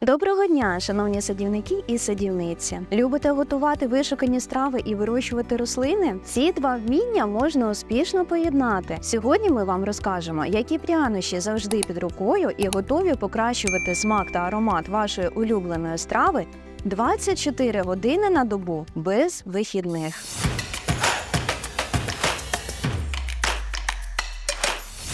Доброго дня, шановні садівники і садівниці. Любите готувати вишукані страви і вирощувати рослини? Ці два вміння можна успішно поєднати. Сьогодні ми вам розкажемо, які прянощі завжди під рукою і готові покращувати смак та аромат вашої улюбленої страви 24 години на добу без вихідних.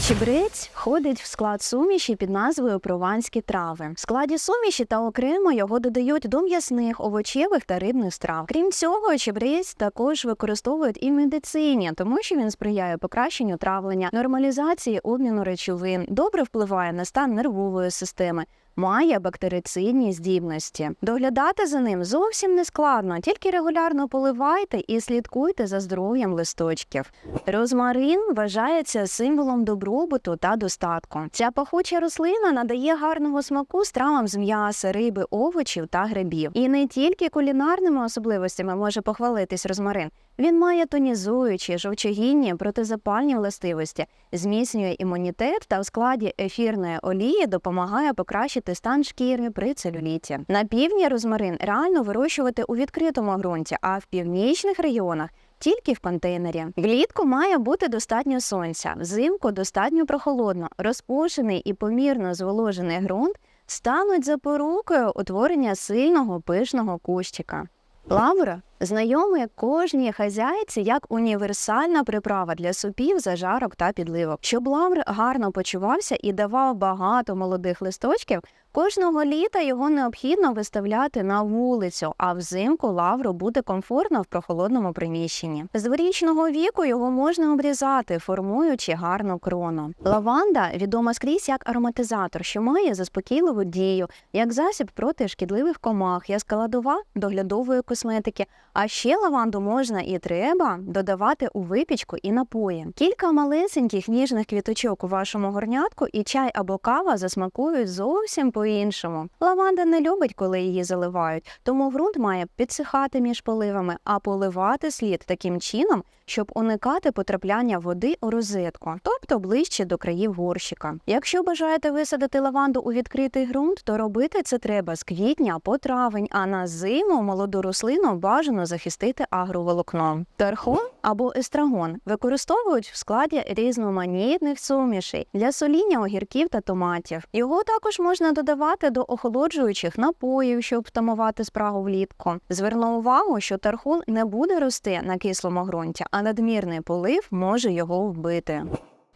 Чебрець входить в склад суміші під назвою прованські трави. В складі суміші та окремо його додають до м'ясних, овочевих та рибних страв. Крім цього, чебрець також використовують і в медицині, тому що він сприяє покращенню травлення, нормалізації обміну речовин, добре впливає на стан нервової системи. Має бактерицидні здібності. Доглядати за ним зовсім не складно, тільки регулярно поливайте і слідкуйте за здоров'ям листочків. Розмарин вважається символом добробуту та достатку. Ця пахуча рослина надає гарного смаку стравам з м'яса, риби, овочів та грибів. І не тільки кулінарними особливостями може похвалитись розмарин. Він має тонізуючі, жовчогінні, протизапальні властивості, зміцнює імунітет та в складі ефірної олії допомагає покращити стан шкіри при целюліті. На півдні розмарин реально вирощувати у відкритому ґрунті, а в північних регіонах тільки в контейнері. Влітку має бути достатньо сонця, взимку достатньо прохолодно, розпушений і помірно зволожений ґрунт стануть запорукою утворення сильного пишного кущика. Лавра знайомий кожній хазяйці як універсальна приправа для супів, зажарок та підливок. Щоб лавр гарно почувався і давав багато молодих листочків, кожного літа його необхідно виставляти на вулицю, а взимку лавру буде комфортно в прохолодному приміщенні. З дворічного віку його можна обрізати, формуючи гарну крону. Лаванда відома скрізь як ароматизатор, що має заспокійливу дію, як засіб проти шкідливих комах, як складова доглядової косметики. А ще лаванду можна і треба додавати у випічку і напої. Кілька малесеньких ніжних квіточок у вашому горнятку і чай або кава засмакують зовсім по-іншому. Лаванда не любить, коли її заливають, тому ґрунт має підсихати між поливами, а поливати слід таким чином, щоб уникати потрапляння води у розетку, тобто ближче до країв горщика. Якщо бажаєте висадити лаванду у відкритий ґрунт, то робити це треба з квітня по травень, а на зиму молоду рослину бажано захистити агроволокном. Тархон або естрагон використовують в складі різноманітних сумішей для соління огірків та томатів. Його також можна додавати до охолоджуючих напоїв, щоб втамувати спрагу влітку. Зверну увагу, що тархун не буде рости на кислому ґрунті, а надмірний полив може його вбити.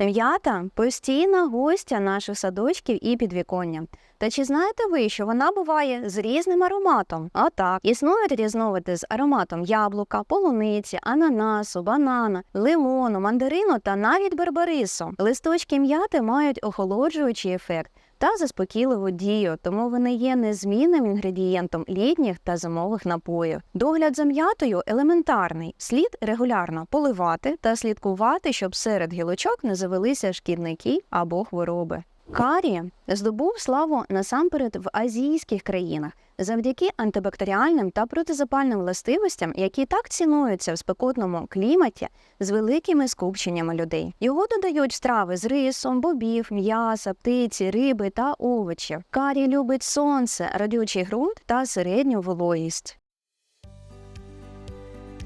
М'ята постійна гостя наших садочків і підвіконня. Та чи знаєте ви, що вона буває з різним ароматом? А так, існують різновиди з ароматом яблука, полуниці, ананасу, банана, лимону, мандарину та навіть барбарису. Листочки м'яти мають охолоджуючий ефект та заспокійливу дію, тому вони є незмінним інгредієнтом літніх та зимових напоїв. Догляд за м'ятою елементарний. Слід регулярно поливати та слідкувати, щоб серед гілочок не завелися шкідники або хвороби. Карі здобув славу насамперед в азійських країнах завдяки антибактеріальним та протизапальним властивостям, які так цінуються в спекотному кліматі з великими скупченнями людей. Його додають страви з рисом, бобів, м'яса, птиці, риби та овочів. Карі любить сонце, радючий ґрунт та середню вологість.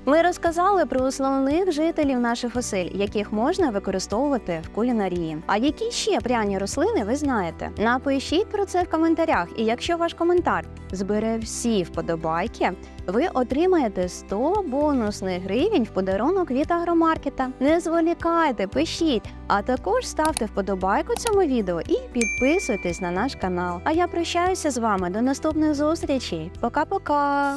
Ми розказали про основних жителів наших осель, яких можна використовувати в кулінарії. А які ще пряні рослини ви знаєте? Напишіть про це в коментарях. І якщо ваш коментар збере всі вподобайки, ви отримаєте 100 бонусних гривень в подарунок від агромаркета. Не зволікайте, пишіть, а також ставте вподобайку цьому відео і підписуйтесь на наш канал. А я прощаюся з вами до наступних зустрічей. Пока-пока!